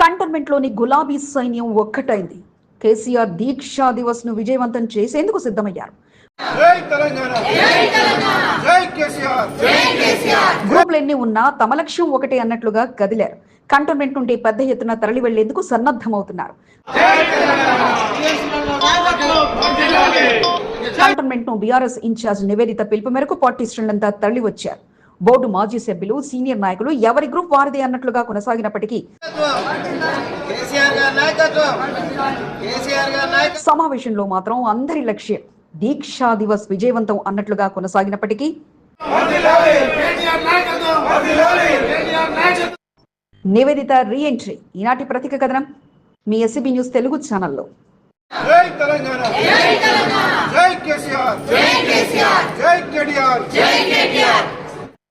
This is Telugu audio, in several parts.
కంటోన్మెంట్లోని గులాబీ సైన్యం ఒక్కటైంది. కేసీఆర్ దీక్షా దివస్ను విజయవంతం చేసేందుకు సిద్ధమయ్యారు. జై తెలంగాణ. జై కేసీఆర్. గ్రూపులు ఎన్ని ఉన్నా తమ లక్ష్యం ఒకటే అన్నట్లుగా కదిలారు. కంటోన్మెంట్ నుండి పెద్ద ఎత్తున తరలి వెళ్ళేందుకు సన్నద్ధమవుతున్నారు. కంటోన్మెంట్ను బీఆర్ఎస్ ఇన్ఛార్జ్ నివేదిత పిలుపు మేరకు పార్టీ శ్రేణులంతా తరలి వచ్చారు బోర్డు మాజీ సభ్యులు సీనియర్ నాయకులు ఎవరి గ్రూప్ వారిదే అన్నట్లుగా కొనసాగినప్పటికీ సమావేశంలో మాత్రం అందరి లక్ష్యం దీక్షా దివస్ విజయవంతం అన్నట్లుగా కొనసాగినప్పటికీ నివేదిత రీ ఎంట్రీ ఈనాటి ప్రతీక కథనం మీ ఎస్సీబీ న్యూస్ తెలుగు ఛానల్లో. జై తెలంగాణ. జై కేసీఆర్. జై కేటీఆర్.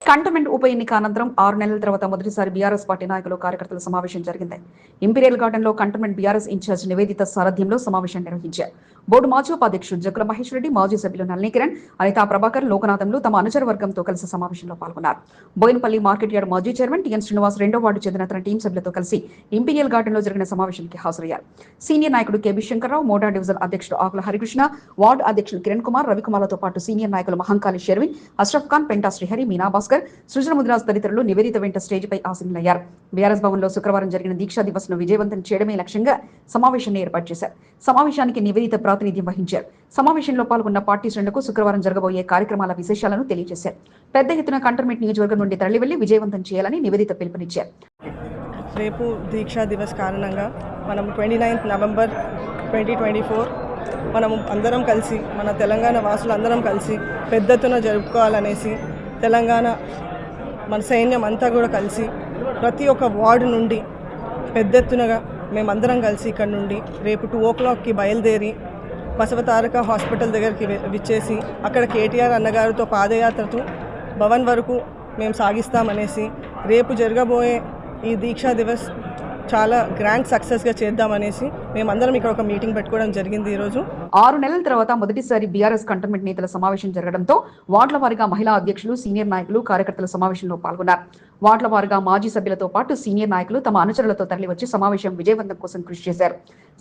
కంటోన్మెంట్ ఉప ఎన్నిక అనంతరం ఆరు నెలల తర్వాత మొదటిసారి బీఆర్ఎస్ పార్టీ నాయకులు కార్యకర్తల సమావేశం జరిగింది. ఇంపీరియల్ గార్డెన్లో కంటోన్మెంట్ బీఆర్ఎస్ ఇన్ఛార్జ్ నివేదిత సారథ్యంలో సమావేశం నిర్వహించారు. బోర్డు మాజీ ఉపాధ్యక్షుడు జక్కుల మహేష్ రెడ్డి మాజీ సభ్యులు నల్ని కిరణ్ అనితా ప్రభాకర్ లోకనాథంలు తమ అనుచర వర్గంతో కలిసి సమావేశంలో పాల్గొన్నారు. బోయినపల్లి మార్కెట్ యార్డ్ మాజీ చైర్మన్ టిఎన్ శ్రీనివాస్ రెండో వార్డు చెందిన తన టీం సభ్యులతో కలిసి ఇంపీరియల్ గార్డెన్లో జరిగిన సమావేశానికి హాజరయ్యారు. సీనియర్ నాయకుడు కేబీ శంకర్రావు మోటార్ డివిజన్ అధ్యక్షుడు ఆకుల హరికృష్ణ వార్డు అధ్యక్షులు కిరణ్ కుమార్ రవికుమార్లతో పాటు సీనియర్ నాయకులు మహంకాళి షెర్విన్ అష్రఫ్ ఖాన్ పెంటా శ్రీహరి మీనా భాస్కర్ సృజన ముద్రాజ్ తదితరులు నివేదిత వెంట స్టేజ్ పై ఆసీనులయ్యారు. బీఆర్ఎస్ భవన్లో శుక్రవారం జరిగిన దీక్షా దివస్ను విజయవంతం చేయడమే లక్ష్యంగా సమావేశాన్ని ఏర్పాటు చేశారు. సమావేశానికి నివేదిత ప్రాతినిధ్యం వహించారు. సమావేశంలో పాల్గొన్న పార్టీ శ్రేణులకు శుక్రవారం జరగబోయే కార్యక్రమాల విశేషాలను తెలియజేశారు. పెద్ద ఎత్తున కంటర్మెంట్ నియోజకవర్గం నుండి తరలివెళ్ళి విజయవంతం చేయాలని నివేదిత పిలుపునిచ్చారు. రేపు దీక్షా దివస్ కారణంగా మనం twenty ninth November twenty twenty four మనం అందరం కలిసి మన తెలంగాణ వాసులు అందరం కలిసి పెద్ద ఎత్తున జరుపుకోవాలనేసి తెలంగాణ మన సైన్యం అంతా కూడా కలిసి ప్రతి ఒక్క వార్డు నుండి పెద్ద ఎత్తునగా మేమందరం కలిసి ఇక్కడ నుండి రేపు టూ ఓ క్లాక్కి బయలుదేరి బసవతారక హాస్పిటల్ దగ్గరికి వె- విచ్చేసి అక్కడ కేటీఆర్ అన్నగారితో పాదయాత్రతో భవన్ వరకు మేము సాగిస్తామనేసి రేపు జరగబోయే ఈ దీక్షా దివస్ చాలా గ్రాండ్ సక్సెస్గా చేద్దామనేసి మేమందరం ఇక్కడ ఒక మీటింగ్ పెట్టుకోవడం జరిగింది ఈరోజు. ఆరు నెలల తర్వాత మొదటిసారి బీఆర్ఎస్ కంటోన్మెంట్ నేతల సమావేశం జరగడంతో వార్డుల వారిగా మహిళా అధ్యక్షులు సీనియర్ నాయకులు కార్యకర్తల సమావేశంలో పాల్గొన్నారు. వార్డుల వారుగా మాజీ సభ్యులతో పాటు సీనియర్ నాయకులు తమ అనుచరులతో తరలివచ్చి సమావేశం విజయవంతం కోసం కృషి చేశారు.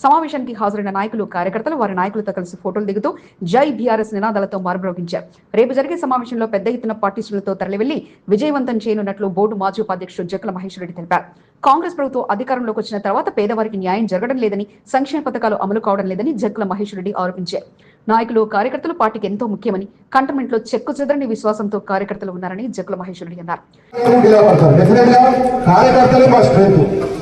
సమావేశానికి హాజరైన నాయకులు కార్యకర్తలు వారి నాయకులతో కలిసి ఫోటోలు దిగుతూ జై బీఆర్ఎస్ నినాదాలతో మారుమ్రోగించారు రేపు జరిగే సమావేశంలో పెద్ద ఎత్తున పార్టీ శ్రేణులతో తరలివెళ్ళి విజయవంతం చేయనున్నట్లు బోర్డు మాజీ ఉపాధ్యక్షుడు జక్కల మహేశ్వరరెడ్డి రెడ్డి తెలిపారు. కాంగ్రెస్ ప్రభుత్వం అధికారంలోకి వచ్చిన తర్వాత పేదవారికి న్యాయం జరగడం లేదని సంక్షేమ పథకాలు అమలు కావడం లేదని జగ్గుల మహేశ్వరరెడ్డి రెడ్డి ఆరోపించారు. నాయకులు కార్యకర్తలు పార్టీకి ఎంతో ముఖ్యమని కంటోన్మెంట్లో చెక్కు చెదరని విశ్వాసంతో కార్యకర్తలు ఉన్నారని జక్కల మహేష్ రెడ్డి అన్నారు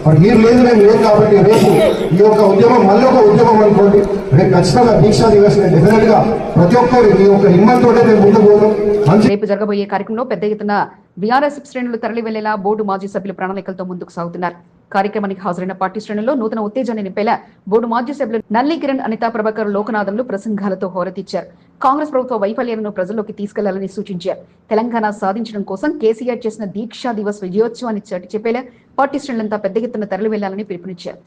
మరి లేదు మేము లేదు కాబట్టి రేపు ఈ యొక్క ఉద్యమం మళ్ళీ ఒక ఉద్యమం అనుకోండి. రేపు ఖచ్చితంగా దీక్షా దివస్ డెఫినెట్గా ప్రతి ఒక్కరు ఈ యొక్క హిమ్మతోటే మేము ముందుకు పోతాం. మంచి రేపు జరగబోయే కార్యక్రమంలో పెద్ద ఎత్తున బీఆర్ఎస్ శ్రేణులు తరలి వెళ్ళేలా బోర్డు మాజీ సభ్యులు ప్రణాళికలతో ముందుకు సాగుతున్నారు. కార్యక్రమానికి హాజరైన పార్టీ శ్రేణుల్లో నూతన ఉత్తేజాన్ని నింపేలా బోర్డు మాజీ సభ్యులు నల్లి కిరణ్ అనితా ప్రభాకర్ లోకనాథంలు ప్రసంగాలతో హోరెత్తిచ్చారు. కాంగ్రెస్ ప్రభుత్వ వైఫల్యాలను ప్రజల్లోకి తీసుకెళ్ళాలని సూచించారు. తెలంగాణ సాధించడం కోసం కేసీఆర్ చేసిన దీక్షా దివస్ విజయోత్సవాన్ని చాటి చెప్పేలా పార్టీ శ్రేణులంతా పెద్ద ఎత్తున తరలి వెళ్ళాలని పిలుపునిచ్చారు.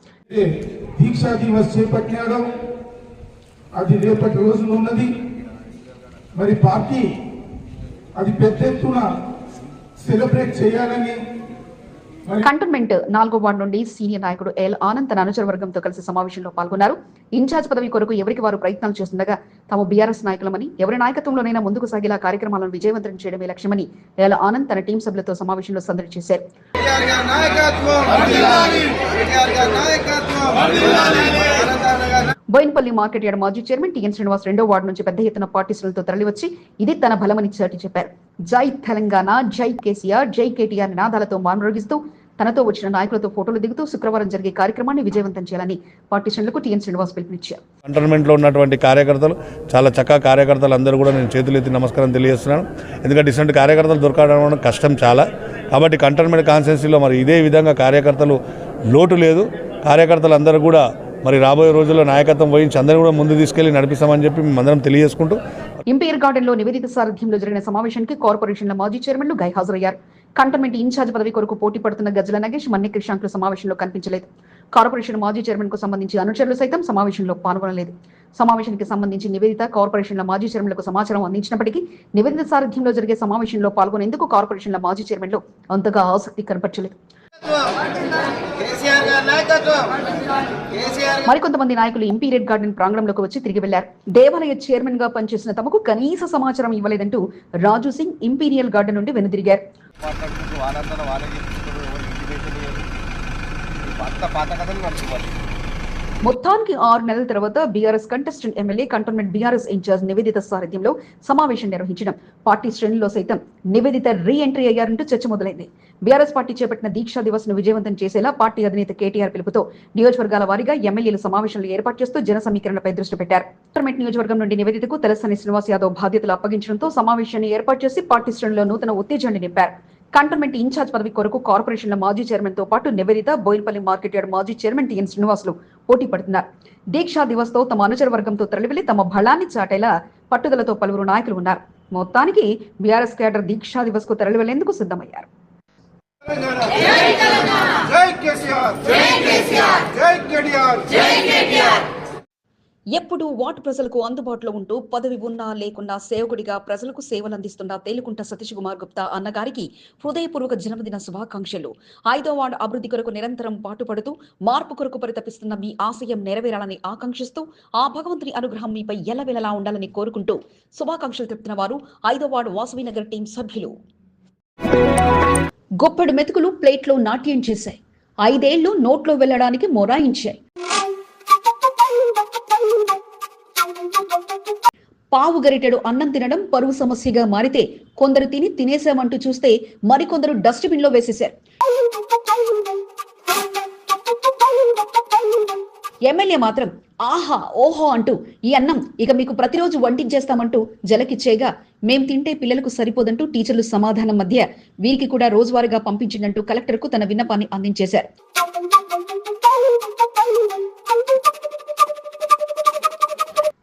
దీక్షా దివస్ అది రేపటి రోజున ఉన్నది. మరి పార్టీ అది పెద్ద ఎత్తున సెలబ్రేట్ చేయాలని కంటోన్మెంట్ నాలుగో వార్డు నుండి సీనియర్ నాయకుడు ఎల్ ఆనంద్ తన అనుచర వర్గంతో కలిసి సమావేశంలో పాల్గొన్నారు. ఇన్ఛార్జ్ పదవి కొరకు ఎవరికి వారు ప్రయత్నాలు చేస్తుండగా తాము బీఆర్ఎస్ నాయకులమని ఎవరి నాయకత్వంలోనైనా ముందుకు సాగేలా కార్యక్రమాలను విజయవంతం చేయడమే లక్ష్యమని ఎల్ ఆనంద్ తన టీం సభ్యులతో సమావేశంలో సందడి చేశారు. బోయినపల్లి మార్కెట్ యార్డ్ మాజీ చైర్మన్ టీఎన్ శ్రీనివాస్ రెండో వార్డు నుంచి పెద్ద ఎత్తున పార్టీ శ్రేణులతో తరలివచ్చి ఇది తన బలమని చాటి చెప్పారు. జై తెలంగాణ జై కేసీఆర్ జై కేటీఆర్ నినాదాలతో మారుమోగిస్తూ తనతో వచ్చిన నాయకులతో ఫోటోలు దిగుతూ శుక్రవారం జరిగే కార్యక్రమాన్ని విజయవంతం చేయాలని పార్టీ శ్రేణులకు టీఎన్ శ్రీనివాస్ పిలుపునిచ్చారు. కంటోన్మెంట్లో ఉన్నటువంటి కార్యకర్తలు చాలా చక్కగా కార్యకర్తలు అందరూ కూడా నేను చేతులు ఎత్తి నమస్కారం తెలియజేస్తున్నాను. ఎందుకంటే ఇటువంటి కార్యకర్తలు దొరకడం కష్టం చాలా. కాబట్టి కంటోన్మెంట్ కాన్స్టిట్యున్సీలో మరి ఇదే విధంగా కార్యకర్తలు లోటు లేదు. కార్యకర్తలు అందరూ కూడా మరి రాబోయే రోజుల్లో నాయకత్వం వహించి అందరూ కూడా ముందు తీసుకెళ్ళి నడిపిస్తామని చెప్పి మేమందరం తెలియజేసుకుంటూ ఇంపీరియర్ గార్డెన్లో నివేదిత సారథ్యంలో జరిగిన సమావేశానికి కార్పొరేషన్ల మాజీ చైర్మన్లు గై హాజరయ్యారు. కంటోన్మెంట్ ఇన్ఛార్జ్ పదవి కొరకు పోటీ పడుతున్న గజల నగేష్ మన్ని క్రిషాంకులు సమావేశంలో కనిపించలేదు. కార్పొరేషన్ మాజీ చైర్మన్కు సంబంధించి అనుచరులు సైతం సమావేశంలో పాల్గొనలేదు. సమావేశానికి సంబంధించి నివేదిత కార్పొరేషన్ల మాజీ చైర్మన్లకు సమాచారం అందించినప్పటికీ నివేదిత సారథ్యంలో జరిగే సమావేశంలో పాల్గొనేందుకు కార్పొరేషన్ల మాజీ చైర్మన్లు అంతగా ఆసక్తి కనపరచలేదు. మరికొంతమంది నాయకులు ఇంపీరియడ్ గార్డెన్ ప్రాంగణంలోకి వచ్చి తిరిగి వెళ్ళారు దేవాలయ చైర్మన్గా పనిచేసిన తమకు కనీస సమాచారం ఇవ్వలేదంటూ రాజు సింగ్ ఇంపీరియల్ గార్డెన్ నుండి వెనుదిరిగారు. పాత కథలు మొత్తానికి ఆరు నెలల తర్వాత BRS contestant MLA Cantonment BRS incharge Niveditha సారథ్యంలో సమావేశం నిర్వహించడం. పార్టీ శ్రేణుల్లో సైతం నివేదిత రీ ఎంట్రీ అయ్యారంటూ చర్చ మొదలైంది. బీఆర్ఎస్ పార్టీ చేపట్టిన దీక్షా దివస్ను విజయవంతం చేసేలా పార్టీ అధినేత కేటీఆర్ పిలుపుతో నియోజకవర్గాల వారీగా ఎమ్మెల్యేలు సమావేశంలో ఏర్పాటు చేస్తూ జన సమీకరణపై దృష్టి పెట్టారు. కంటోన్మెంట్ నియోజకవర్గం నుండి నివేదితకు తలసాని శ్రీనివాస్ యాదవ్ బాధ్యతలు అప్పగించడంతో సమావేశాన్ని ఏర్పాటు చేసి పార్టీ శ్రేణుల్లో నూతన ఉత్తేజాన్ని నింపారు. కంటోన్మెంట్ ఇన్ఛార్జ్ పదవి కొరకు కార్పొరేషన్ల మాజీ చైర్మన్తో పాటు నివేదిత బోయినపల్లి మార్కెట్ యార్డ్ మాజీ చైర్మన్ టిఎన్ శ్రీనివాసులు పోటీ పడుతున్నారు. దీక్షా దివస్తో తమ అనుచర వర్గంతో తరలివెళ్ళి తమ బలాన్ని చాటేలా పట్టుదలతో పలువురు నాయకులు ఉన్నారు. మొత్తానికి బీఆర్ఎస్ కేడర్ దీక్షా దివస్కు తరలివెళ్ళేందుకు సిద్ధమయ్యారు. జై కేసీఆర్! జై కేసీఆర్! జై కేటీఆర్ ఎప్పుడు వార్డు ప్రజలకు అందుబాటులో ఉంటూ పదవి ఉన్నా లేకున్నా సేవకుడిగా ప్రజలకు సేవలు అందిస్తున్న తేలుకుంట సతీష్ కుమార్ గుప్తా అన్నగారికి హృదయపూర్వక జన్మదిన శుభాకాంక్షలు. ఐదో వార్డు అభివృద్ధి కొరకు నిరంతరం పాటుపడుతూ మార్పు కొరకు పరితపిస్తున్న మీ ఆశయం నెరవేరాలని ఆకాంక్షిస్తూ ఆ భగవంతుని అనుగ్రహం మీపై ఎల్లవెల్లలా ఉండాలని కోరుకుంటూ శుభాకాంక్షలు తెలుపుతున్న వారు ఐదో వార్డు వాసవి నగర్ టీం సభ్యులు. గొప్పడు మెతుకులు ప్లేట్లో నాట్యం చేశాయి. ఐదేళ్ళు నోట్లో వెళ్ళడానికి మొరాయించాయి. పావు గరిటెడు అన్నం తినడం పరువు సమస్యగా మారితే కొందరు తిని తినేసామంటూ చూస్తే మరికొందరు డస్ట్బిన్లో వేసేశారు. ఎమ్మెల్యే మాత్రం ఆహా ఓహో అంటూ ఈ అన్నం ఇక మీకు ప్రతిరోజు వంటించేస్తామంటూ జలకిచ్చేగా మేం తింటే పిల్లలకు సరిపోదంటూ టీచర్లు సమాధానం మధ్య వీరికి కూడా రోజువారీగా పంపించిందంటూ కలెక్టర్కు తన విన్నపాన్ని అందించేశారు.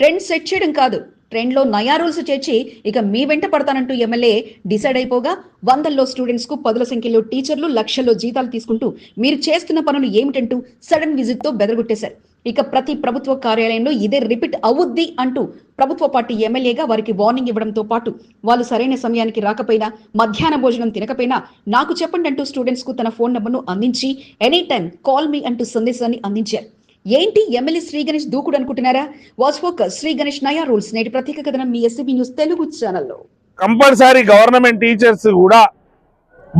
ట్రెండ్ సెట్ చేయడం కాదు. ట్రెండ్లో నయా రూల్స్ చేర్చి ఇక మీ వెంట పడతానంటూ ఎమ్మెల్యే డిసైడ్ అయిపోగా వందల్లో స్టూడెంట్స్కు పదుల సంఖ్యలో టీచర్లు లక్షల్లో జీతాలు తీసుకుంటూ మీరు చేస్తున్న పనులు ఏమిటంటూ సడన్ విజిట్తో బెదరగొట్టేశారు. ఇక ప్రతి ప్రభుత్వ కార్యాలయంలో ఇదే రిపీట్ అవుద్ది అంటూ ప్రభుత్వ పార్టీ ఎమ్మెల్యేగా వారికి వార్నింగ్ ఇవ్వడంతో పాటు వాళ్ళు సరైన సమయానికి రాకపోయినా మధ్యాహ్న భోజనం తినకపోయినా నాకు చెప్పండి అంటూ స్టూడెంట్స్కు తన ఫోన్ నెంబర్ను అందించి ఎనీ టైం కాల్ మీ అంటూ సందేశాన్ని అందించారు. ఏంటి ఎమ్మెల్యే శ్రీ గణేష్ దూకుడు అనుకుంటున్నారా? వాచ్ ఫోకస్ శ్రీ గణేష్ నయా రూల్స్ నేటి ప్రత్యేక కథనం మీ ఎస్సీబీ న్యూస్ తెలుగు ఛానల్లో. కంపల్సరీ గవర్నమెంట్ టీచర్స్ కూడా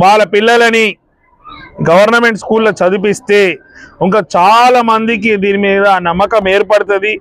వాళ్ళ పిల్లలని గవర్నమెంట్ స్కూల్లో చదివిస్తే ఇంకా చాలా మందికి దీని మీద నమ్మకం ఏర్పడుతుంది.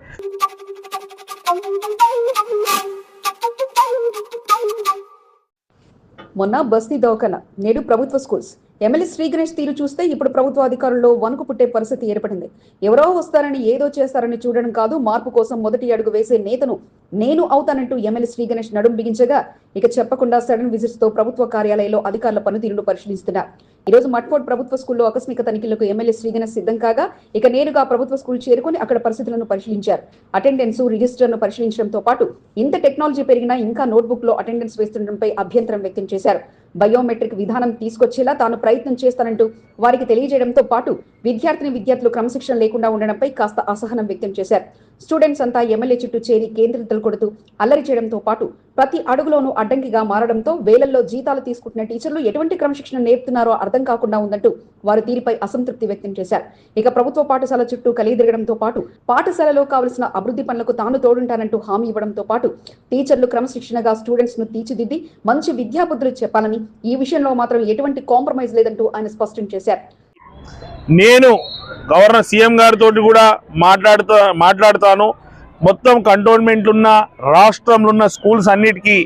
మొన్న బస్తీ దవాఖాన నేడు ప్రభుత్వ స్కూల్స్. ఎమ్మెల్యే శ్రీగణేష్ తీరు చూస్తే ఇప్పుడు ప్రభుత్వ అధికారుల్లో వణుకు పుట్టే పరిస్థితి ఏర్పడింది. ఎవరో వస్తారని ఏదో చేస్తారని చూడడం కాదు మార్పు కోసం మొదటి అడుగు వేసే నేతను నేను అవుతానంటూ ఎమ్మెల్యే శ్రీగణేష్ నడుం బిగించగా ఇక చెప్పకుండా సడన్ విజిట్స్తో ప్రభుత్వ కార్యాలయంలో అధికారుల పనితీరును పరిశీలిస్తున్నారు. ఈ రోజు మట్ఫోర్డ్ ప్రభుత్వ స్కూల్లో ఆకస్మిక తనిఖీలకు ఎమ్మెల్యే శ్రీగణేష్ సిద్ధం కాగా ఇక నేరుగా ప్రభుత్వ స్కూల్ చేరుకుని అక్కడ పరిస్థితులను పరిశీలించారు. అటెండెన్స్ రిజిస్టర్ను పరిశీలించడంతో పాటు ఇంత టెక్నాలజీ పెరిగినా ఇంకా నోట్బుక్లో అటెండెన్స్ వేస్తుండడంపై అభ్యంతరం వ్యక్తం చేశారు. బయోమెట్రిక్ విధానం తీసుకొచ్చేలా తాను ప్రయత్నం చేస్తానంటూ వారికి తెలియజేయడంతో పాటు విద్యార్థిని విద్యార్థులు క్రమశిక్షణ లేకుండా ఉండడంపై కాస్త అసహనం వ్యక్తం చేశారు. స్టూడెంట్స్ అంతా ఎమ్మెల్యే చుట్టూ చేరి కేంద్రితలు కొడుతూ అల్లరి చేయడంతో పాటు ప్రతి అడుగులోనూ అడ్డంకిగా మారడంతో వేలల్లో జీతాలు తీసుకుంటున్న టీచర్లు ఎటువంటి క్రమశిక్షణ నేర్పుతున్నారో అర్థం కాకుండా ఉందంటూ వారు తీరుపై అసంతృప్తి వ్యక్తం చేశారు. ఇక ప్రభుత్వ పాఠశాల చుట్టూ కలిదిరగడంతో పాటు పాఠశాలలో కావలసిన అభివృద్ధి పనులకు తాను తోడుంటానంటూ హామీ ఇవ్వడంతో పాటు టీచర్లు క్రమశిక్షణగా స్టూడెంట్స్ను తీర్చిదిద్ది మంచి విద్యాబుద్ధులు చెప్పాలని ఈ విషయంలో మాత్రం ఎటువంటి కాంప్రమైజ్ లేదంటూ ఆయన స్పష్టం చేశారు. నేను గవర్నర్ సీఎం గారితో కూడా మాట్లాడుతా మాట్లాడుతాను. మొత్తం కంటోన్మెంట్లున్న రాష్ట్రంలో ఉన్న స్కూల్స్ అన్నిటికీ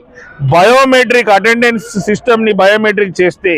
బయోమెట్రిక్ అటెండెన్స్ సిస్టమ్ని బయోమెట్రిక్ చేస్తే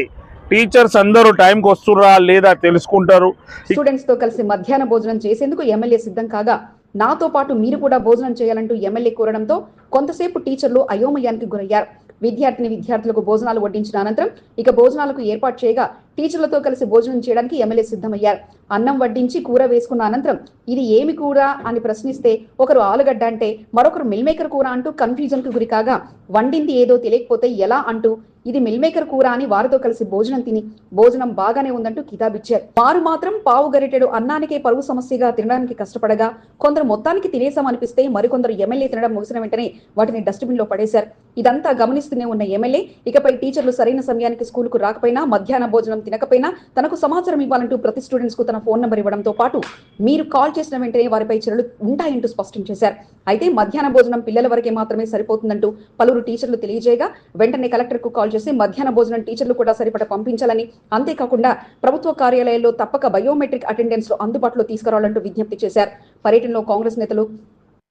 టీచర్స్ అందరూ టైంకి వస్తుర్రా లేదా తెలుసుకుంటారు. స్టూడెంట్స్తో కలిసి మధ్యాహ్న భోజనం చేసేందుకు ఎమ్మెల్యే సిద్ధం కాగా నాతో పాటు మీరు కూడా భోజనం చేయాలంటూ ఎమ్మెల్యే కోరడంతో కొంతసేపు టీచర్లు అయోమయానికి గురయ్యారు. విద్యార్థిని విద్యార్థులకు భోజనాలు వడ్డించిన అనంతరం ఇక భోజనాలకు ఏర్పాటు చేయగా టీచర్లతో కలిసి భోజనం చేయడానికి ఎమ్మెల్యే సిద్ధమయ్యారు. అన్నం వడ్డించి కూర వేసుకున్న అనంతరం ఇది ఏమి కూర అని ప్రశ్నిస్తే ఒకరు ఆలుగడ్డ అంటే మరొకరు మిల్మేకర్ కూర అంటూ కన్ఫ్యూజన్కు గురికాగా వండింది ఏదో తెలియకపోతే ఎలా అంటూ ఇది మిల్ మేకర్ కూర అని వారితో కలిసి భోజనం తిని భోజనం బాగానే ఉందంటూ కితాబిచ్చారు. వారు మాత్రం పావు గరిటెడు అన్నానికే పరువు సమస్యగా తినడానికి కష్టపడగా కొందరు మొత్తానికి తినేసామనిపిస్తే మరికొందరు ఎమ్మెల్యే తినడం ముగిసిన వెంటనే వాటిని డస్ట్బిన్లో పడేశారు. ఇదంతా గమనిస్తూనే ఉన్న ఎమ్మెల్యే ఇకపై టీచర్లు సరైన సమయానికి స్కూలుకు రాకపోయినా మధ్యాహ్న భోజనం తినకపోయినా తనకు సమాచారం ఇవ్వాలంటూ ప్రతి స్టూడెంట్స్కు తన ఫోన్ నెంబర్ ఇవ్వడంతో పాటు మీరు కాల్ చేసిన వెంటనే వారిపై చర్యలు ఉంటాయంటూ స్పష్టం చేశారు. అయితే మధ్యాహ్న భోజనం పిల్లల వరకే మాత్రమే సరిపోతుందంటూ పలువురు టీచర్లు తెలియజేయగా వెంటనే కలెక్టర్కు కాల్ చేసి మధ్యాహ్న భోజనం టీచర్లు కూడా సరిపడ పంపించాలని. అంతేకాకుండా ప్రభుత్వ కార్యాలయాల్లో తప్పక బయోమెట్రిక్ అటెండెన్స్ అందుబాటులో తీసుకురావాలంటూ విజ్ఞప్తి చేశారు. పర్యటనలో కాంగ్రెస్ నేతలు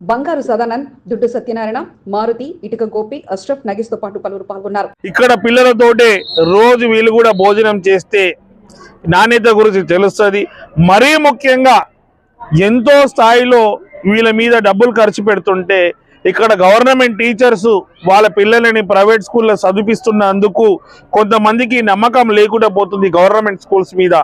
బంగారు సదానంద్ దుడ్డు సత్యనారాయణ మారుతి ఇటుక గోపి అష్రఫ్ నగేష్తో పాటు పలువురు పాల్గొన్నారు. ఇక్కడ పిల్లలతోటే రోజు వీళ్ళు కూడా భోజనం చేస్తే నాణ్యత గురించి తెలుస్తుంది. మరీ ముఖ్యంగా ఎంతో స్థాయిలో వీళ్ళ మీద డబ్బులు ఖర్చు పెడుతుంటే ఇక్కడ గవర్నమెంట్ టీచర్స్ వాళ్ళ పిల్లలని ప్రైవేట్ స్కూల్లో చదివిస్తున్నందుకు కొంతమందికి నమ్మకం లేకుండా పోతుంది గవర్నమెంట్ స్కూల్స్ మీద.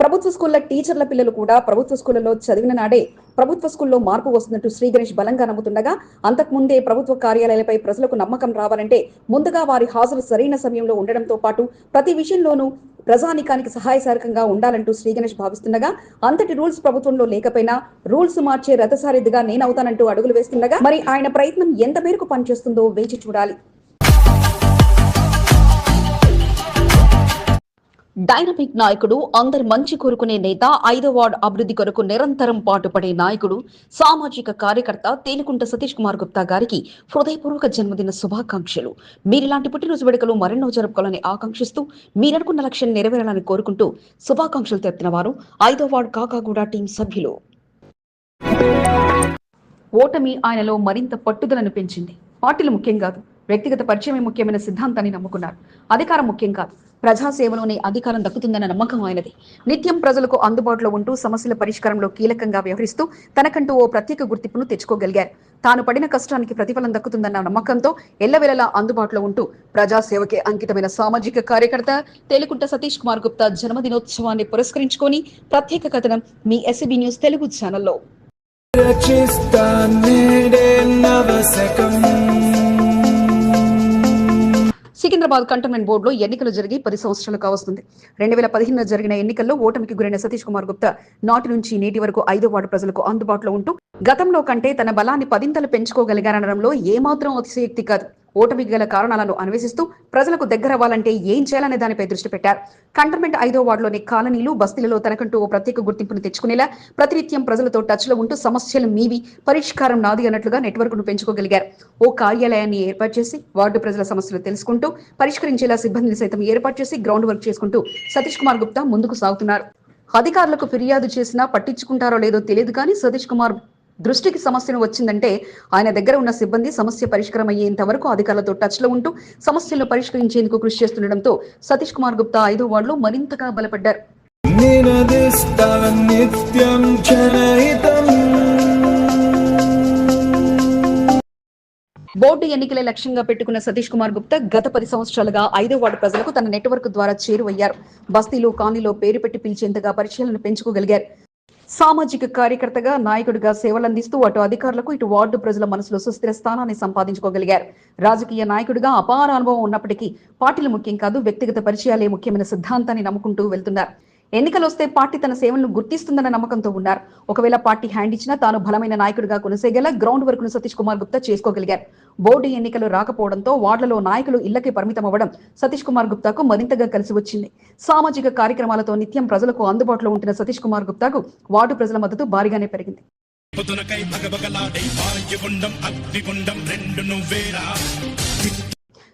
ప్రభుత్వ స్కూళ్ళ టీచర్ల పిల్లలు కూడా ప్రభుత్వ స్కూళ్ళలో చదివిన నాడే ప్రభుత్వ స్కూల్లో మార్పు వస్తున్నట్టు శ్రీ గణేష్ బలంగా నమ్ముతుండగా అంతకుముందే ప్రభుత్వ కార్యాలయాలపై ప్రజలకు నమ్మకం రావాలంటే ముందుగా వారి హాజరు సరైన సమయంలో ఉండడంతో పాటు ప్రతి విషయంలోనూ ప్రజానికానికి సహాయసారకంగా ఉండాలంటూ శ్రీ గణేష్ భావిస్తుండగా అంతటి రూల్స్ ప్రభుత్వంలో లేకపోయినా రూల్స్ మార్చే రథసారిదిగా నేనవుతానంటూ అడుగులు వేస్తుండగా మరి ఆయన ప్రయత్నం ఎంత మేరకు పనిచేస్తుందో వేచి చూడాలి. డైనమిక్ నాయకుడు అందరి మంచి కోరుకునే నేత ఐదో వార్డు అభివృద్ధి కొరకు నిరంతరం పాటుపడే నాయకుడు సామాజిక కార్యకర్త తేలికుంట సతీష్ కుమార్ గుప్తా గారికి హృదయపూర్వక జన్మదిన శుభాకాంక్షలు. మీరిలాంటి పుట్టినరోజు వేడుకలు మరెన్నో జరుపుకోవాలని ఆకాంక్షిస్తూ మీరనుకున్న లక్ష్యం నెరవేరాలని కోరుకుంటూ శుభాకాంక్షలు తెలిపిన వారు ఐదో వార్డు కాకాగూడ టీం సభ్యులు. ఓటమి ఆయనలో మరింత పట్టుదలను పెంచింది పార్టీలు ముఖ్యం కాదు. వ్యక్తిగత పరిచయమే ముఖ్యమైన సిద్ధాంతాన్ని నమ్ముకున్నారు. అధికారం ముఖ్యం కాదు. ప్రజాసేవలోనే అధికారం దక్కుతుందన్న నమ్మకం ఆయనది. నిత్యం ప్రజలకు అందుబాటులో ఉంటూ సమస్యల పరిష్కారంలో కీలకంగా వ్యవహరిస్తూ తనకంటూ ఓ ప్రత్యేక గుర్తింపును తెచ్చుకోగలిగారు. తాను పడిన కష్టానికి ప్రతిఫలం దక్కుతుందన్న నమ్మకంతో ఎల్లవేళలా అందుబాటులో ఉంటూ ప్రజాసేవకే అంకితమైన సామాజిక కార్యకర్త తేలికుంట సతీష్ కుమార్ గుప్తా జన్మదినోత్సవాన్ని పురస్కరించుకొని ప్రత్యేక కథనం మీ ఎస్బీ న్యూస్ తెలుగు ఛానల్లో. సికింద్రాబాద్ కంటోన్మెంట్ బోర్డులో ఎన్నికలు జరిగి పది సంవత్సరాలు కావస్తుంది. రెండు వేల పదిహేనులో జరిగిన ఎన్నికల్లో ఓటమికి గురైన సతీష్ కుమార్ గుప్తా నాటి నుంచి నేటి వరకు ఐదో వార్డు ప్రజలకు అందుబాటులో ఉంటూ గతంలో కంటే తన బలాన్ని పదింతలు పెంచుకోగలిగారనడంలో ఏమాత్రం అతిశయోక్తి కాదు. ఓటమికి గల కారణాలను అన్వేషిస్తూ ప్రజలకు దగ్గరవ్వాలంటే ఏం చేయాలనే దానిపై దృష్టి పెట్టారు. కంటర్మెంట్ ఐదో వార్డులోని కాలనీలు బస్తీలలో తనకంటూ ఓ ప్రత్యేక గుర్తింపును తెచ్చుకునేలా ప్రతినిత్యం ప్రజలతో టచ్లో ఉంటూ సమస్యలు మీవి పరిష్కారం నాది అన్నట్లుగా నెట్వర్క్ను పెంచుకోగలిగారు. ఓ కార్యాలయాన్ని ఏర్పాటు చేసి వార్డు ప్రజల సమస్యలు తెలుసుకుంటూ పరిష్కరించేలా సిబ్బందిని సైతం ఏర్పాటు చేసి గ్రౌండ్ వర్క్ చేసుకుంటూ సతీష్ కుమార్ గుప్తా ముందుకు సాగుతున్నారు. అధికారులకు ఫిర్యాదు చేసినా పట్టించుకుంటారో లేదో తెలియదు కానీ సతీష్ కుమార్ దృష్టికి సమస్యను వచ్చిందంటే ఆయన దగ్గర ఉన్న సిబ్బంది సమస్య పరిష్కారం అయ్యేంత వరకు అధికారులతో టచ్లో ఉంటూ సమస్యలను పరిష్కరించేందుకు కృషి చేస్తుండటంతో సతీష్ కుమార్ గుప్తా ఐదో వార్డులో మరింతగా బలపడ్డారు. బోర్డు ఎన్నికలే లక్ష్యంగా పెట్టుకున్న సతీష్ కుమార్ గుప్తా గత పది సంవత్సరాలుగా ఐదో వార్డు ప్రజలకు తన నెట్వర్క్ ద్వారా చేరువయ్యారు. బస్తీలు కాలనీలో పేరు పెట్టి పిలిచేంతగా పరిచయాలను పెంచుకోగలిగారు. సామాజిక కార్యకర్తగా నాయకుడిగా సేవలందిస్తూ అటు అధికారులకు ఇటు వార్డు ప్రజల మనసులో సుస్థిర స్థానాన్ని సంపాదించుకోగలిగారు. రాజకీయ నాయకుడిగా అపార అనుభవం ఉన్నప్పటికీ పార్టీలు ముఖ్యం కాదు వ్యక్తిగత పరిచయాలే ముఖ్యమైన సిద్ధాంతాన్ని నమ్ముకుంటూ వెళ్తున్నారు. ఎన్నికలు వస్తే పార్టీ తన సేవలను గుర్తిస్తుందన్న నమ్మకంతో ఉన్నారు. ఒకవేళ పార్టీ హ్యాండ్ ఇచ్చినా తాను బలమైన నాయకుడిగా కొనసాగేలా గ్రౌండ్ వర్క్ను సతీష్ కుమార్ గుప్తా చేసుకోగలిగారు. బోర్డు ఎన్నికలు రాకపోవడంతో వార్డులలో నాయకులు ఇళ్ళకే పరిమితం అవ్వడం సతీష్ కుమార్ గుప్తాకు మరింతగా కలిసి వచ్చింది. సామాజిక కార్యక్రమాలతో నిత్యం ప్రజలకు అందుబాటులో ఉంటున్న సతీష్ కుమార్ గుప్తాకు వార్డు ప్రజల మద్దతు భారీగానే పెరిగింది.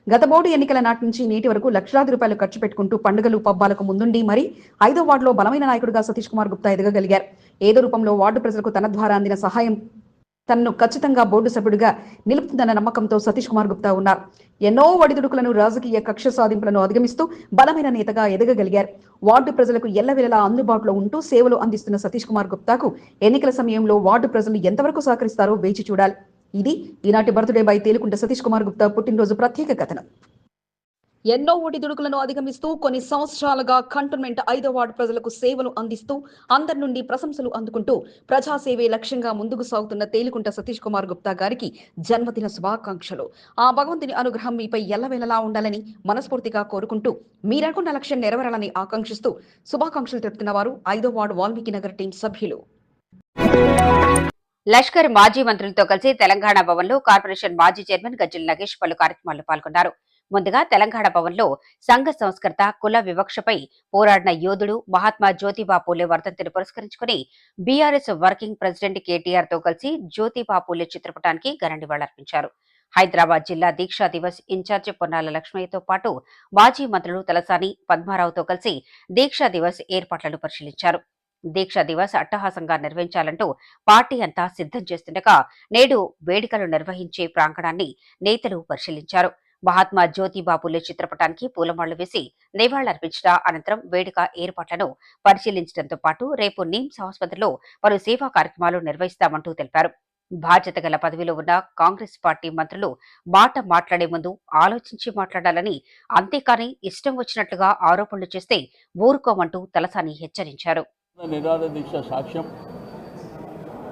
గత బోర్డు ఎన్నికల నాటి నుంచి నేటి వరకు లక్షలాది రూపాయలు ఖర్చు పెట్టుకుంటూ పండుగలు పబ్బాలకు ముందుండి మరి ఐదో వార్డులో బలమైన నాయకుడిగా సతీష్ కుమార్ గుప్తా ఎదగగలిగారు. ఏదో రూపంలో వార్డు ప్రజలకు తన ద్వారా అందిన సహాయం తనను ఖచ్చితంగా బోర్డు సభ్యుడిగా నిలుపుతుందన్న నమ్మకంతో సతీష్ కుమార్ గుప్తా ఉన్నారు. ఎన్నో ఒడిదుడుకులను రాజకీయ కక్ష సాధింపులను అధిగమిస్తూ బలమైన నేతగా ఎదగగలిగారు. వార్డు ప్రజలకు ఎల్లవెల్లలా అందుబాటులో ఉంటూ సేవలు అందిస్తున్న సతీష్ కుమార్ గుప్తాకు ఎన్నికల సమయంలో వార్డు ప్రజలు ఎంతవరకు సహకరిస్తారో వేచి చూడాలి. ఇది ఈనాటి బర్త్డే బై తేలుకుంట సతీష్ కుమార్ గుప్తా పుట్టినరోజు ప్రత్యేక కథనం. ఎన్నో ఒడిదుడుకులను అధిగమిస్తూ కొన్ని సంవత్సరాలుగా కంటోన్మెంట్ ఐదో వార్డు ప్రజలకు సేవలు అందిస్తూ అందరి నుండి ప్రశంసలు అందుకుంటూ ప్రజాసేవే లక్ష్యంగా ముందుకు సాగుతున్న తేలికుంట సతీష్ కుమార్ గుప్తా గారికి జన్మదిన శుభాకాంక్షలు. ఆ భగవంతుని అనుగ్రహం మీపై ఎల్లవేళలా ఉండాలని మనస్ఫూర్తిగా కోరుకుంటూ మీరనుకున్న లక్ష్యం నెరవేరాలని ఆకాంక్షిస్తూ శుభాకాంక్షలు తెలుపుతున్న వారు ఐదో వార్డు వాల్మీకి నగర్ టీం సభ్యులు. లష్కర్ మాజీ మంత్రులతో కలిసి తెలంగాణ భవన్లో కార్పొరేషన్ మాజీ చైర్మన్ గజ్జల నగేష్ పలు కార్యక్రమాల్లో పాల్గొన్నారు. ముందుగా తెలంగాణ భవన్లో సంఘ సంస్కృత కుల వివక్షపై పోరాడిన యోధుడు మహాత్మా జ్యోతిబా పూలే వర్ధంతిని పురస్కరించుకుని బీఆర్ఎస్ వర్కింగ్ ప్రెసిడెంట్ కేటీఆర్తో కలిసి జ్యోతిబా పూలే చిత్రపటానికి ఘన నివాళులర్పించారు. హైదరాబాద్ జిల్లా దీక్షా దివస్ ఇన్ఛార్జి పొన్నాల లక్ష్మయ్యతో పాటు మాజీ మంత్రులు తలసాని పద్మారావుతో కలిసి దీక్షా దివస్ ఏర్పాట్లను పరిశీలించారు. దీక్ష దివస్ అట్టహాసంగా నిర్వహించాలంటూ పార్టీ అంతా సిద్ధం చేస్తుండగా నేడు వేడుకలు నిర్వహించే ప్రాంగణాన్ని నేతలు పరిశీలించారు. మహాత్మా జ్యోతిబాపులే చిత్రపటానికి పూలమాళ్ళు వేసి నివాళులర్పించిన అనంతరం వేడుక ఏర్పాట్లను పరిశీలించడంతో పాటు రేపు నిమ్స్ ఆసుపత్రిలో పలు సేవా కార్యక్రమాలు నిర్వహిస్తామంటూ తెలిపారు. బాధ్యత గల పదవిలో ఉన్న కాంగ్రెస్ పార్టీ మంత్రులు మాట మాట్లాడే ముందు ఆలోచించి మాట్లాడాలని అంతేకాని ఇష్టం వచ్చినట్లుగా ఆరోపణలు చేస్తే ఊరుకోమంటూ తలసాని హెచ్చరించారు. నిరాధ దీక్ష సాక్ష్యం.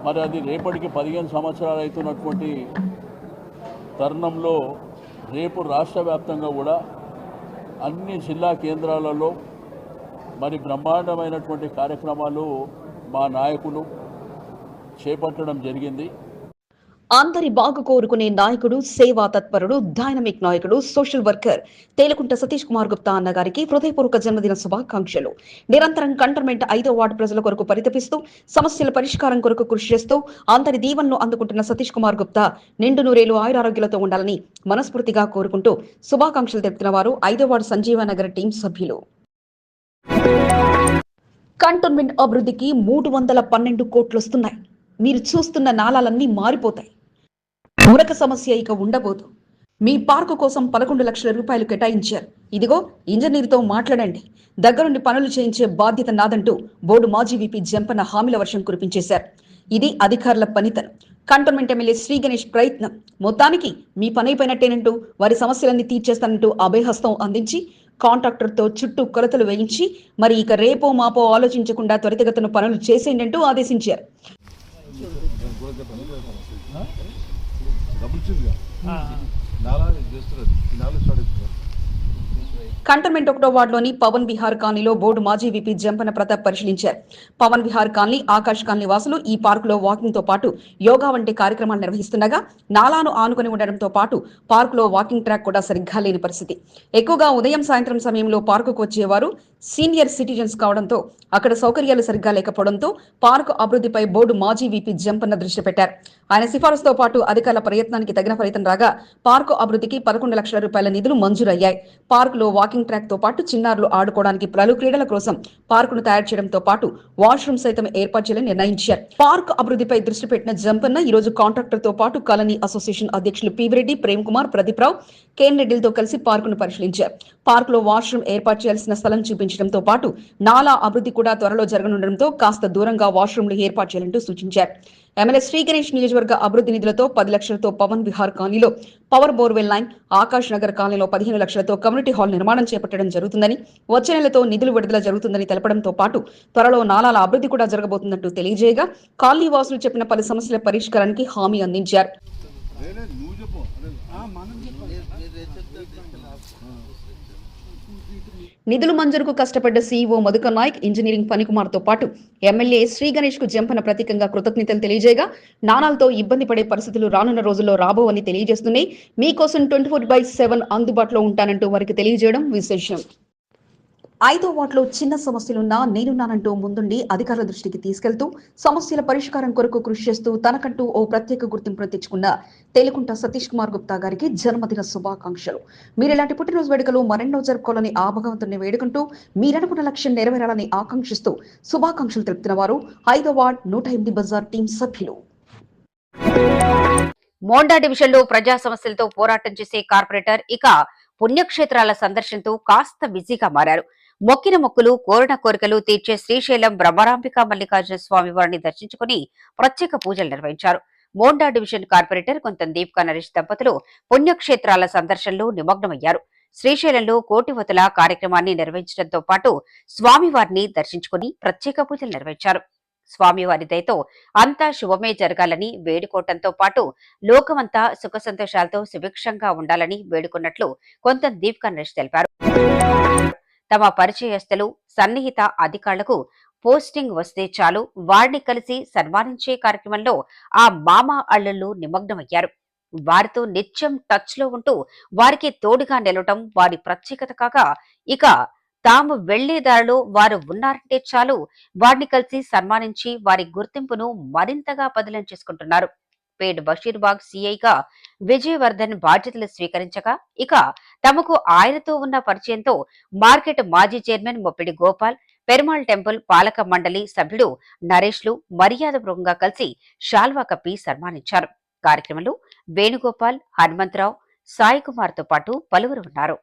మరి అది రేపటికి పదిహేను సంవత్సరాలు అవుతున్నటువంటి తరుణంలో రేపు రాష్ట్ర వ్యాప్తంగా కూడా అన్ని జిల్లా కేంద్రాలలో మరి బ్రహ్మాండమైనటువంటి కార్యక్రమాలు మా నాయకులు చేపట్టడం జరిగింది. అందరి బాగు కోరుకునే నాయకుడు సేవా తత్పరుడు డైనమిక్ నాయకుడు సోషల్ వర్కర్ తేలకుంట సతీష్ కుమార్ గుప్తా అన్న గారికి హృదయపూర్వక జన్మదిన శుభాకాంక్షలు. నిరంతరం కంటర్మెంట్ ఐదో వార్డు ప్రజల కొరకు పరితపిస్తూ సమస్యల పరిష్కారం కొరకు కృషి చేస్తూ అందరి దీవెనలు అందుకుంటున్న సతీష్ కుమార్ గుప్తా నిండు నూరేలు ఆయురారోగ్యాలతో ఉండాలని మనస్ఫూర్తిగా కోరుకుంటూ శుభాకాంక్షలు తెలుపుతున్న వారు ఐదో వార్డు సంజీవనగర్ టీం సభ్యులు. కంటోన్మెంట్ అభివృద్ధికి మూడు వందల పన్నెండు కోట్లు వస్తున్నాయి. మీరు చూస్తున్న నాళాలన్నీ మారిపోతాయి. మురక సమస్య ఇక ఉండబోదు. మీ పార్కు కోసం పదకొండు లక్షల రూపాయలు కేటాయించారు. ఇదిగో ఇంజనీర్తో మాట్లాడండి. దగ్గరుండి పనులు చేయించే బాధ్యత నాదంటూ బోర్డు మాజీ విపి జంపన హామీల వర్షం కురిపించేశారు. ఇది అధికారుల పనితనం. కంటోన్మెంట్ ఎమ్మెల్యే శ్రీ గణేష్ ప్రయత్నం. మొత్తానికి మీ పని వారి సమస్యలన్నీ తీర్చేస్తానంటూ అభయహస్తం అందించి కాంట్రాక్టర్తో చుట్టూ కొలతలు వేయించి మరి ఇక రేపో మాపో ఆలోచించకుండా త్వరితగతను పనులు చేసేయండంటూ ఆదేశించారు. డబుల్ చీజ్ కాదు నాలుగు చేస్తున్నారు. నాలుగు స్టార్ట్ కంటోన్మెంట్ ఒకటో వార్డులోని పవన్ విహార్ కాలనీలో బోర్డు మాజీ విపి జంపన ప్రతాప్ పరిశీలించారు. పవన్ విహార్ కాలనీ ఆకాష్ కాలనీ వాసులు ఈ పార్కులో వాకింగ్తో పాటు యోగా వంటి కార్యక్రమాలు నిర్వహిస్తుండగా నాలాను ఆనుకుని ఉండడంతో పాటు పార్కులో వాకింగ్ ట్రాక్ కూడా సరిగ్గా లేని పరిస్థితి. ఎక్కువగా ఉదయం సాయంత్రం సమయంలో పార్కుకు వచ్చేవారు సీనియర్ సిటిజన్స్ కావడంతో అక్కడ సౌకర్యాలు సరిగ్గా లేకపోవడంతో పార్కు అభివృద్ధిపై బోర్డు మాజీ విపి జంపన్న దృష్టి పెట్టారు. ఆయన సిఫారసుతో పాటు అధికారుల ప్రయత్నానికి తగిన ఫలితం రాగా పార్కు అభివృద్ధికి పదకొండు లక్షల రూపాయల నిధులు మంజూరయ్యాయి. పార్కులో వాకింగ్ ట్రాక్తో పాటు చిన్నారులు ఆడుకోవడానికి పలు క్రీడల కోసం పార్కును తయారు చేయడంతో పాటు వాష్రూమ్ సైతం ఏర్పాటు చేయాలని నిర్ణయించారు. పార్క్ అభివృద్ధిపై దృష్టి పెట్టిన జంపన్న ఈ రోజు కాంట్రాక్టర్తో పాటు కాలనీ అసోసియేషన్ అధ్యక్షులు పివిరెడ్డి ప్రేమ్ కుమార్ ప్రదీప్ రావు కేన్ రెడ్డిలతో కలిసి పార్కును పరిశీలించారు. పార్క్లో వాష్రూమ్ ఏర్పాటు చేయాల్సిన స్థలం చూపించడంతో పాటు నాలా అభివృద్ధి కూడా త్వరలో జరగనుండడంతో కాస్త దూరంగా వాష్రూమ్లు ఏర్పాటు చేయాలంటూ సూచించారు. ఎమ్మెల్యే శ్రీ గణేష్ నియోజకవర్గ అభివృద్ధి నిధులతో పది లక్షలతో పవన్ విహార్ కాలనీలో power borewell line Akash Nagar కాలనీలో పదిహేను లక్షలతో కమ్యూనిటీ హాల్ నిర్మాణం చేపట్టడం జరుగుతుందని వచ్చే నెలతో నిధులు విడుదల జరుగుతుందని తెలపడంతో పాటు త్వరలో నాలాల అభివృద్ధి కూడా జరగబోతున్నట్టు తెలియజేయగా కాలనీ వాసులు చెప్పిన పలు సమస్యల పరిష్కారానికి హామీ అందించారు నిధులు మంజూరుకు కష్టపడ్డ సీఈఓ మధుకర్ నాయక్ ఇంజనీరింగ్ పనికుమార్తో పాటు ఎమ్మెల్యే శ్రీ గణేష్కు జంపన ప్రతీకంగా కృతజ్ఞతలు తెలియజేయగా నాణాలతో ఇబ్బంది పడే పరిస్థితులు రానున్న రోజుల్లో రాబోవని తెలియజేస్తున్నాయి. మీకోసం ట్వంటీ ఫోర్ బై సెవెన్ అందుబాటులో ఉంటానంటూ వారికి తెలియజేయడం విశేషం. ఐదో వార్డులో చిన్న సమస్యలున్నా నేనున్నానంటూ ముందుండి అధికారుల దృష్టికి తీసుకెళ్తూ సమస్యల పరిష్కారం కొరకు కృషి చేస్తూ తనకంటూ ఓ ప్రత్యేక గుర్తింపును తెచ్చుకున్న తేలికుంట సతీష్ కుమార్ గుప్తా గారికి జన్మదిన శుభాకాంక్షలు. మీరు ఇలాంటి పుట్టినరోజు వేడుకలు మరెన్నో జరుపుకోవాలని ఆ భగవంతుని వేడుకుంటూ మీరనుకున్న లక్ష్యం నెరవేరాలని ఆకాంక్షిస్తూ శుభాకాంక్షలు తెలుపుతున్న వారు ఐదో వార్డ్ నూట ఎనిమిది బజార్ టీం సభ్యులు. మోండా డివిజన్లో ప్రజా సమస్యలతో పోరాటం చేసే కార్పొరేటర్ ఇక పుణ్యక్షేత్రాల సందర్శనతో కాస్త బిజీగా మారారు. మొక్కిన మొక్కులు కోరిన కోరికలు తీర్చే శ్రీశైలం బ్రహ్మరాంబిక మల్లికార్జున స్వామి వారిని దర్శించుకుని ప్రత్యేక పూజలు నిర్వహించారు. మోండా డివిజన్ కార్పొరేటర్ కొంత దీప్కా నరేష్ దంపతులు పుణ్యక్షేత్రాల సందర్శనలో నిమగ్నమయ్యారు. శ్రీశైలంలో కోటివతుల కార్యక్రమాన్ని నిర్వహించడంతో పాటు స్వామివారిని దర్శించుకుని ప్రత్యేక పూజలు నిర్వహించారు. స్వామివారి దయతో అంతా శుభమే జరగాలని వేడుకోవటంతో పాటు లోకమంతా సుఖ సంతోషాలతో సుభిక్షంగా ఉండాలని వేడుకున్నట్లు కొంత దీపికా నరేష్ తెలిపారు. తమ పరిచయస్తులు సన్నిహిత అధికారులకు పోస్టింగ్ వస్తే చాలు వారిని కలిసి సన్మానించే కార్యక్రమంలో ఆ మామ అల్లుళ్ళు నిమగ్నమయ్యారు. వారితో నిత్యం టచ్లో ఉంటూ వారికి తోడుగా నిలవటం వారి ప్రత్యేకత కాగా ఇక తాము వెళ్ళే దారిలో వారు ఉన్నారంటే చాలు. వారిని కలిసి సన్మానించి వారి గుర్తింపును మరింతగా పదిలం చేసుకుంటున్నారు. పేడ్ బషీర్బాగ్ సిఐగా విజయవర్ధన్ బాధ్యతలు స్వీకరించగా ఇక తమకు ఆయనతో ఉన్న పరిచయంతో మార్కెట్ మాజీ చైర్మన్ మొప్పిడి గోపాల్ పెరుమాళ్ టెంపుల్ పాలక మండలి సభ్యుడు నరేష్లు మర్యాదపూర్వకంగా కలిసి షాల్వా కప్పి సన్మానించారు. కార్యక్రమంలో వేణుగోపాల్ హనుమంతరావు సాయికుమార్తో పాటు పలువురు ఉన్నారు.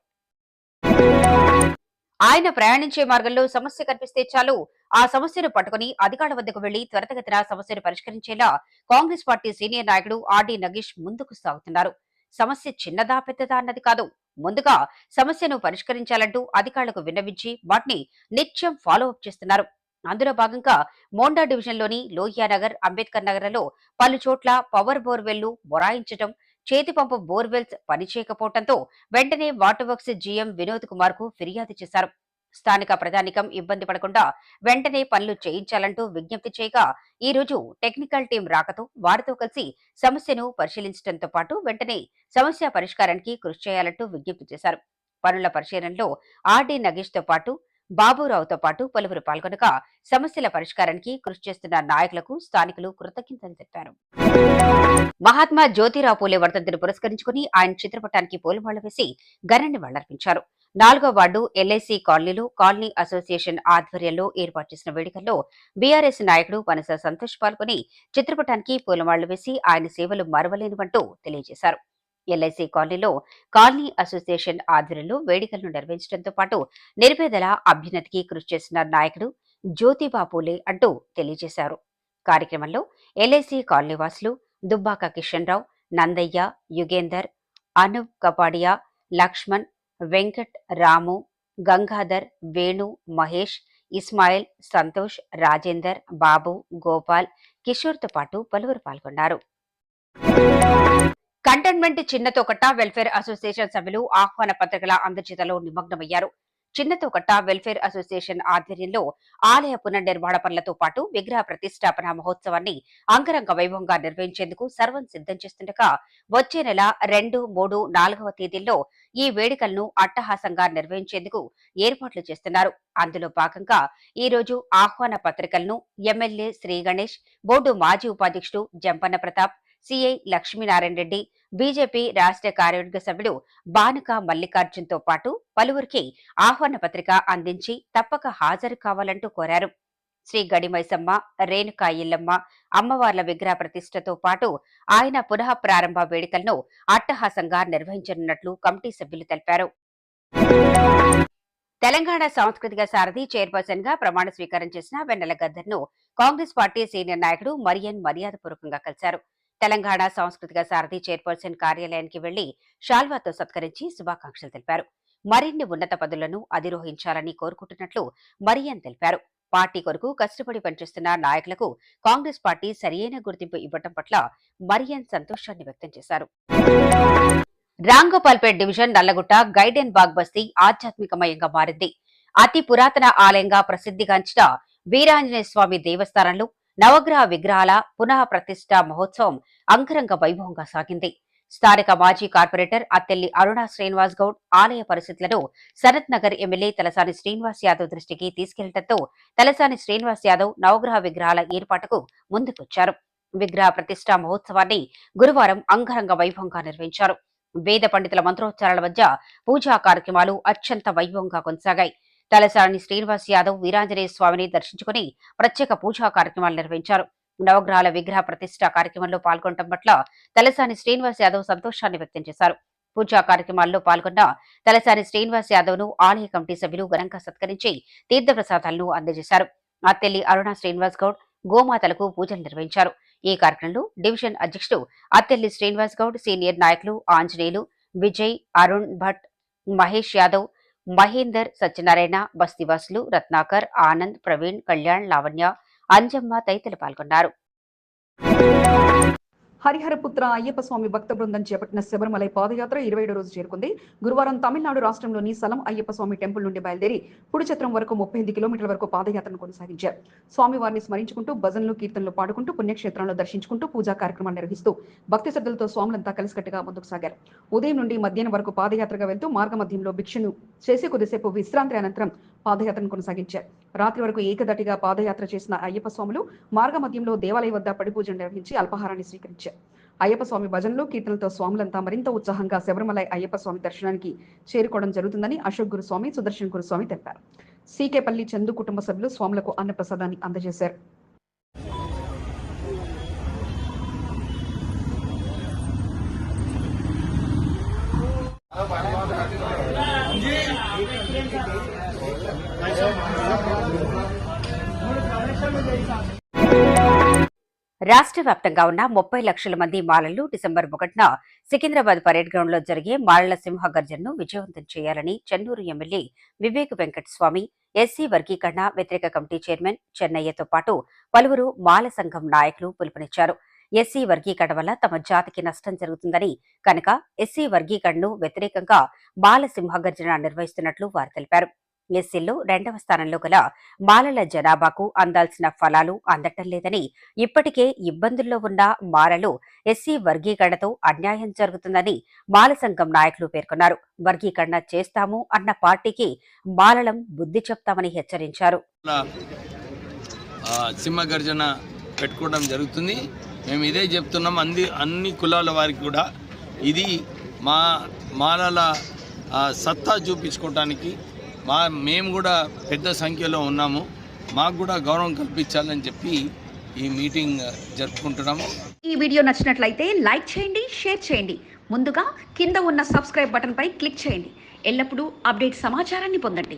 ఆయన ప్రయాణించే మార్గంలో సమస్య కనిపిస్తే చాలు. ఆ సమస్యను పట్టుకుని అధికారుల వద్దకు వెళ్ళి త్వరితగతిన సమస్యను పరిష్కరించేలా కాంగ్రెస్ పార్టీ సీనియర్ నాయకుడు ఆర్డీ నగేష్ ముందుకు సాగుతున్నారు. సమస్య చిన్నదా పెద్దదా అన్నది కాదు. ముందుగా సమస్యను పరిష్కరించాలంటూ అధికారులకు విన్నవించి వాటిని నిత్యం ఫాలో అప్ చేస్తున్నారు. అందులో భాగంగా మోండా డివిజన్లోని లోహియానగర్ అంబేద్కర్ నగర్లలో పలు చోట్ల పవర్ బోర్వెల్లు మొరాయించడం చేతి పంపు బోర్వెల్స్ పనిచేయకపోవడంతో వెంటనే వాటర్ వర్క్స్ జీఎం వినోద్ కుమార్కు ఫిర్యాదు చేశారు. స్థానిక ప్రజానికం ఇబ్బంది పడకుండా వెంటనే పనులు చేయించాలంటూ విజ్ఞప్తి చేయగా ఈ రోజు టెక్నికల్ టీం రాకతో వారితో కలిసి సమస్యను పరిశీలించడంతో పాటు వెంటనే సమస్య పరిష్కారానికి కృషి చేయాలంటూ విజ్ఞప్తి చేశారు. పనుల పరిశీలనలో ఆర్డీ నగేష్తో పాటు బాబురావుతో పాటు పలువురు పాల్గొనగా సమస్యల పరిష్కారానికి కృషి చేస్తున్న నాయకులకు స్థానికులు కృతజ్ఞతలు తెలిపారు. మహాత్మా జ్యోతిరావు పూలే వర్ధంతిని పురస్కరించుకుని ఆయన చిత్రపటానికి పూలమాల వేసి ఘన నివాళులర్పించారు నాలుగో వార్డు ఎల్ఐసి కాలనీలో కాలనీ అసోసియేషన్ ఆధ్వర్యంలో ఏర్పాటు చేసిన వేడుకల్లో బీఆర్ఎస్ నాయకుడు పనస సంతోష్ పాల్గొని చిత్రపటానికి పూలమాళ్ళు వేసి ఆయన సేవలు మరవలేనివంటూ తెలియజేశారు. ఎల్ఐసి కాలనీలో కాలనీ అసోసియేషన్ ఆధ్వర్యంలో వేడుకలను నిర్వహించడంతో పాటు నిరుపేదల అభ్యున్నతికి కృషి చేసిన నాయకుడు జ్యోతిబాపులే అంటూ తెలియజేశారు. కార్యక్రమంలో ఎల్ఐసి కాలనీ వాసులు దుబ్బాక కిషన్ రావు నందయ్య యుగేందర్ అనుప్ కపాడియా లక్ష్మణ్ వెంకట్ రాము గంగాధర్ వేణు మహేష్ ఇస్మాయిల్ సంతోష్ రాజేందర్ బాబు గోపాల్ కిషోర్తో పాటు పలువురు పాల్గొన్నారు. కంటైన్మెంట్ చిన్నతోకట్ట వెల్ఫేర్ అసోసియేషన్ సభ్యులు ఆహ్వాన పత్రికల అందజేతలో నిమగ్నమయ్యారు. చిన్నతోకట్ట వెల్ఫేర్ అసోసియేషన్ ఆధ్వర్యంలో ఆలయ పునర్నిర్మాణ పనులతో పాటు విగ్రహ ప్రతిష్టాపన మహోత్సవాన్ని అంగరంగ వైభవంగా నిర్వహించేందుకు సర్వం సిద్ధం చేస్తుండగా వచ్చే నెల రెండు మూడు నాలుగవ తేదీల్లో ఈ వేడుకలను అట్టహాసంగా నిర్వహించేందుకు ఏర్పాట్లు చేస్తున్నారు. అందులో భాగంగా ఈ రోజు ఆహ్వాన పత్రికలను ఎమ్మెల్యే శ్రీ గణేష్ బోర్డు మాజీ ఉపాధ్యక్షుడు జంపన్న ప్రతాప్ సిఐ లక్ష్మీనారాయణ రెడ్డి బీజేపీ రాష్ట్ర కార్యవర్గ సభ్యుడు బానుక మల్లికార్జున్తో పాటు పలువురికి ఆహ్వాన పత్రిక అందించి తప్పక హాజరు కావాలంటూ కోరారు. శ్రీ గడిమైసమ్మ రేణుకా ఇల్లమ్మ అమ్మవార్ల విగ్రహ ప్రతిష్టతో పాటు ఆయన పునః ప్రారంభ వేడుకలను అట్టహాసంగా నిర్వహించనున్నట్లు కమిటీ సభ్యులు తెలిపారు. తెలంగాణ సాంస్కృతిక సారథి చైర్పర్సన్గా ప్రమాణ స్వీకారం చేసిన వెన్నెల గద్దర్ను కాంగ్రెస్ పార్టీ సీనియర్ నాయకుడు మరియన్ మర్యాదపూర్వకంగా కలిశారు. తెలంగాణ సాంస్కృతిక సారథి చైర్పర్సన్ కార్యాలయానికి వెళ్ళి షాల్వాతో సత్కరించి శుభాకాంక్షలు తెలిపారు. మరిన్ని ఉన్నత పదులను అధిరోహించాలని కోరుకుంటున్నట్లు మరియన్ తెలిపారు. పార్టీ కొరకు కష్టపడి పనిచేస్తున్న నాయకులకు కాంగ్రెస్ పార్టీ సరియైన గుర్తింపు ఇవ్వటం పట్ల మరియన్ సంతోషాన్ని వ్యక్తం చేశారు. రాంగోపాల్పేట్ డివిజన్ నల్లగుట్ట గైడెన్ బాగ్ బస్తీ ఆధ్యాత్మికమయంగా మారింది. అతి పురాతన ఆలయంగా ప్రసిద్ధిగాంచిన వీరాంజనేయ స్వామి దేవస్థానంలో నవగ్రహ విగ్రహాల పునః ప్రతిష్ట మహోత్సవం అంగరంగ వైభవంగా సాగింది. స్థానిక మాజీ కార్పొరేటర్ అత్తెల్లి అరుణ శ్రీనివాస్ గౌడ్ ఆలయ పరిస్థితులను శరత్ నగర్ ఎమ్మెల్యే తలసాని శ్రీనివాస్ యాదవ్ దృష్టికి తీసుకెళ్ళడంతో తలసాని శ్రీనివాస్ యాదవ్ నవగ్రహ విగ్రహాల ఏర్పాటుకు ముందుకొచ్చారు. విగ్రహ ప్రతిష్ఠా మహోత్సవాన్ని గురువారం అంగరంగ వైభవంగా నిర్వహించారు. వేద పండితుల మంత్రోచ్చారాల మధ్య పూజా కార్యక్రమాలు అత్యంత వైభవంగా కొనసాగాయి. తలసాని శ్రీనివాస్ యాదవ్ వీరాంజనేయ స్వామిని దర్శించుకుని ప్రత్యేక పూజా కార్యక్రమాలు నిర్వహించారు. నవగ్రహాల విగ్రహ ప్రతిష్ఠ కార్యక్రమంలో పాల్గొనడం పట్ల తలసాని శ్రీనివాస్ యాదవ్ సంతోషాన్ని వ్యక్తం చేశారు. పూజా కార్యక్రమాల్లో పాల్గొన్న తలసాని శ్రీనివాస్ యాదవ్ను ఆలయ కమిటీ సభ్యులు ఘనంగా సత్కరించి తీర్థప్రసాదాలను అందజేశారు. అత్తెల్లి అరుణ శ్రీనివాస్ గౌడ్ గోమాతలకు పూజలు నిర్వహించారు. ఈ కార్యక్రమంలో డివిజన్ అధ్యక్షుడు అత్తెల్లి శ్రీనివాస్ గౌడ్ సీనియర్ నాయకులు ఆంజనేయులు విజయ్ అరుణ్ భట్ మహేష్ యాదవ్ మహేందర్ సత్యనారాయణ బస్తివాసులు రత్నాకర్ ఆనంద్ ప్రవీణ్ కళ్యాణ్ లావణ్య అంజమ్మ తదితరులు పాల్గొన్నారు. హరిహరపుత్ర అయ్యప్ప స్వామి భక్త బృందం చేపట్టిన శబరిమలై పాదయాత్ర ఇరవై రోజు చేరుకుంది. గురువారం తమిళనాడు రాష్ట్రంలోని సలం అయ్యప్ప స్వామి టెంపుల్ నుండి బయలుదేరి పుడిచత్రం వరకు ముప్పై ఎనిమిది కిలోమీటర్ల వరకు పాదయాత్రను కొనసాగించారు. స్వామివారిని స్మరించుకుంటూ భజనలు కీర్తనలు పాడుకుంటూ పుణ్యక్షేత్రంలో దర్శించుకుంటూ పూజా కార్యక్రమాలు నిర్వహిస్తూ భక్తి శ్రద్ధలతో స్వాములంతా కలిసికట్టుగా ముందుకు సాగారు. ఉదయం నుండి మధ్యాహ్నం వరకు పాదయాత్రగా వెళ్తూ మార్గమధ్యంలో భిక్షను చేసి కొద్దిసేపు విశ్రాంతి అనంతరం పాదయాత్రను కొనసాగించారు. రాత్రి వరకు ఏకదటిగా పాదయాత్ర చేసిన అయ్యప్ప స్వాములు మార్గమధ్యంలో దేవాలయం వద్ద పడి నిర్వహించి అల్పాహారాన్ని స్వీకరించారు. అయ్యప్ప స్వామి భజనలు కీర్తనలతో స్వాములంతా మరింత ఉత్సాహంగా శబరిమల అయ్యప్ప స్వామి దర్శనానికి చేరుకోవడం జరుగుతుందని అశోక్ గురుస్వామి సుదర్శన్ గురుస్వామి తెలిపారు. సీకేపల్లి చందు కుటుంబ సభ్యులు స్వాములకు అన్నప్రసాదాన్ని అందజేశారు. రాష్ట్ర వ్యాప్తంగా ఉన్న ముప్పై లక్షల మంది మాలలు డిసెంబర్ ఒకటిన సికింద్రాబాద్ పరేడ్ గ్రౌండ్లో జరిగే మాలల సింహ గర్జనను విజయవంతం చేయాలని చెన్నూరు ఎమ్మెల్యే వివేక్ వెంకటస్వామి ఎస్సీ వర్గీకరణ వ్యతిరేక కమిటీ చైర్మన్ చెన్నయ్యతో పాటు పలువురు మాల సంఘం నాయకులు పిలుపునిచ్చారు. ఎస్సీ వర్గీకరణ వల్ల తమ జాతికి నష్టం జరుగుతుందని కనుక ఎస్సీ వర్గీకరణను వ్యతిరేకంగా బాల సింహగర్జన నిర్వహిస్తున్నట్లు వారు తెలిపారు. ఎస్సీల్లో రెండవ స్థానంలో గల మాలల జనాభాకు అందాల్సిన ఫలాలు అందటం లేదని ఇప్పటికే ఇబ్బందుల్లో ఉన్న మాలలు ఎస్సీ వర్గీకరణతో అన్యాయం జరుగుతుందని మాల సంఘం నాయకులు పేర్కొన్నారు. వర్గీకరణ చేస్తాము అన్న పార్టీకి మాలలం బుద్ధి చెప్తామని హెచ్చరించారు. సింహగర్జన పెట్టుకోవడం జరుగుతుంది. మేము ఇదే చెప్తున్నాం. అంది అన్ని కులాల వారికి కూడా ఇది మా మాలల సత్తా చూపించుకోవటానికి మా మేము కూడా పెద్ద సంఖ్యలో ఉన్నాము. మాకు కూడా గౌరవం కల్పించాలని చెప్పి ఈ మీటింగ్ జరుపుకుంటున్నాము ఈ వీడియో నచ్చినట్లయితే లైక్ చేయండి షేర్ చేయండి. ముందుగా కింద ఉన్న సబ్స్క్రైబ్ బటన్ పై క్లిక్ చేయండి. ఎల్లప్పుడూ అప్డేట్ సమాచారాన్ని పొందండి.